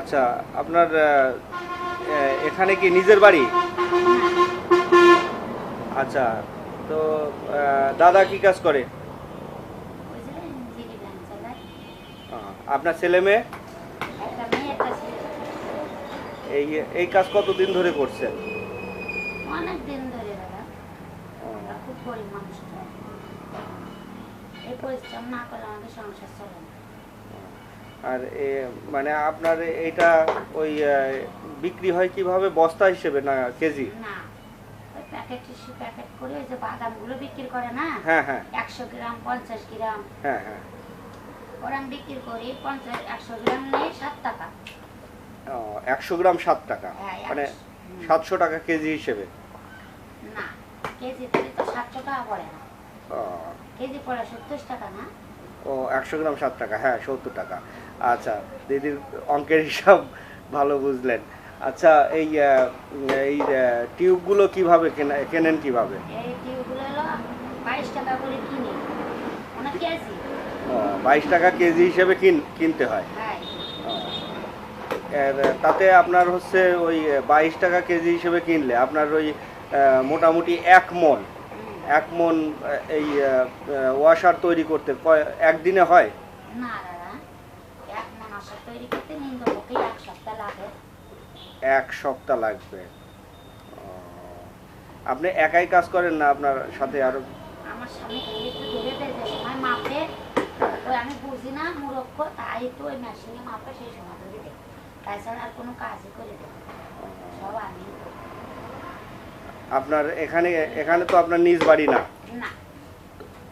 আচ্ছা আপনার এখানে কি নিজের বাড়ি? আচ্ছা তো দাদা কি কাজ করে? আপনার ছেলে মেয়ে? এই এই কাজ কতদিন ধরে করছেন অনেক দিন ধরে দাদা। খুব গরিব মানুষ এই পরিশ্রম না করলে আমাদের সংসার চলে না। আর এ মানে আপনার এটা ওই বিক্রি হয় কীভাবে বস্তা হিসেবে না কেজি? না ওই প্যাকেট করে যে বাদামগুলো বিক্রি করে না? হ্যাঁ হ্যাঁ। একশো গ্রাম পঞ্চাশ গ্রাম। হ্যাঁ হ্যাঁ। ওরম বিক্রি করি পঞ্চাশ একশো গ্রাম নেই সাত টাকা। একশো গ্রাম সাত টাকা? হ্যাঁ, মানে। সাতশো টাকা কেজি হিসেবে? না কেজি তো সাতশো টাকা পড়ে না। ও, কেজি পড়ে সত্তর টাকা না? ও একশো গ্রাম সাত টাকা হ্যাঁ সত্তর টাকা। আচ্ছা দিদির অঙ্কের হিসাব ভালো বুঝলেন। আচ্ছা এই এই টিউবগুলো কীভাবে কেনা- কেনেন কীভাবে? বাইশ টাকা কেজি। হিসেবে কিন কিনতে হয়। হ্যাঁ। তাতে আপনার হচ্ছে ওই বাইশ টাকা কেজি হিসেবে কিনলে আপনার ওই মোটামুটি এক মন। এক মন এই ওয়াশার তৈরি করতে একদিনে হয়? না এক মাসের তৈরি করতে এক সপ্তাহ লাগে। এক সপ্তাহ লাগবে। আপনি একাই কাজ করেন না আপনার সাথে আরও? আমার স্বামী একটু ধরে দেয় যে সময় মাপে। হ্যাঁ। ওই আমি বুঝি না মুরক্ষ তাই একটু ওই মেশিনে মাপে সেই সময় ধরে দেয় তাছাড়া আর কোনো কাজই করে দেয় সব আমি করি। আপনার এখানে এখানে তো আপনার নিজ বাড়ি না। না।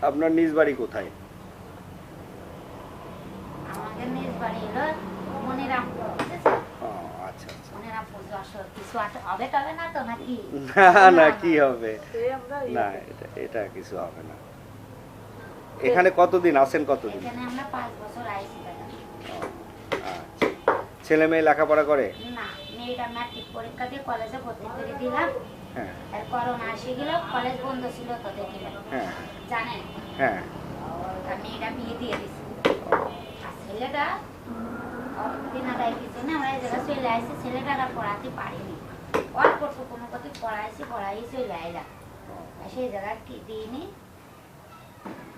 আপনার নিজ বাড়ি কোথায়? আচ্ছা আচ্ছা। না না না কি হবে? না এটা এটা কিছু হবে না। এখানে কতদিন? আছেন কতদিন? এখানে আমরা পাঁচ বছর আইছি দাদা ও, আচ্ছা। ছেলে মেয়ে লেখাপড়া করে? না মেয়েটা ম্যাট্রিক পরীক্ষা দিয়ে কলেজে ভর্তি করে দিলাম। আর করোনা এসে গেল কলেজ বন্ধ ছিল তোদের দিলাম হ্যাঁ। জানেন? হ্যাঁ। আর মেয়েটা বিয়ে দিয়ে দিছি। আর ছেলেটা দিনাদায় কিছু না আমরা এই চলে আসছি ছেলেটা পড়াতে পারিনি। অল্প কোনো কথা পড়াইছি পড়াই চলে আইলাম সেই জায়গায় কি দিইনি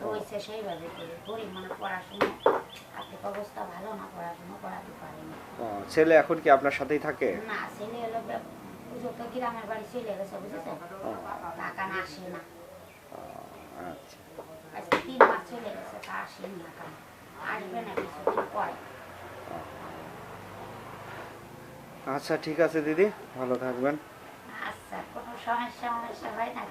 রয়েছে সেইভাবে করে। গরিব মানে পড়াশুনো আর্থিক অবস্থা ভালো না পড়াশুনো করাতে পারিনি। ছেলে এখন কি আপনার সাথেই থাকে? না ছেলে হলো পুজো তো গ্রামের বাড়ি চলে গেছে বুঝেছেন? ও, না আসে না। আচ্ছা আজকে তিন মাস চলে গেছে তা আসেনি টাকা আসবে না কিছুদিন পরে। আচ্ছা ঠিক আছে দিদি ভালো থাকবেন। আচ্ছা কোনো সমস্যা সমস্যা হয় না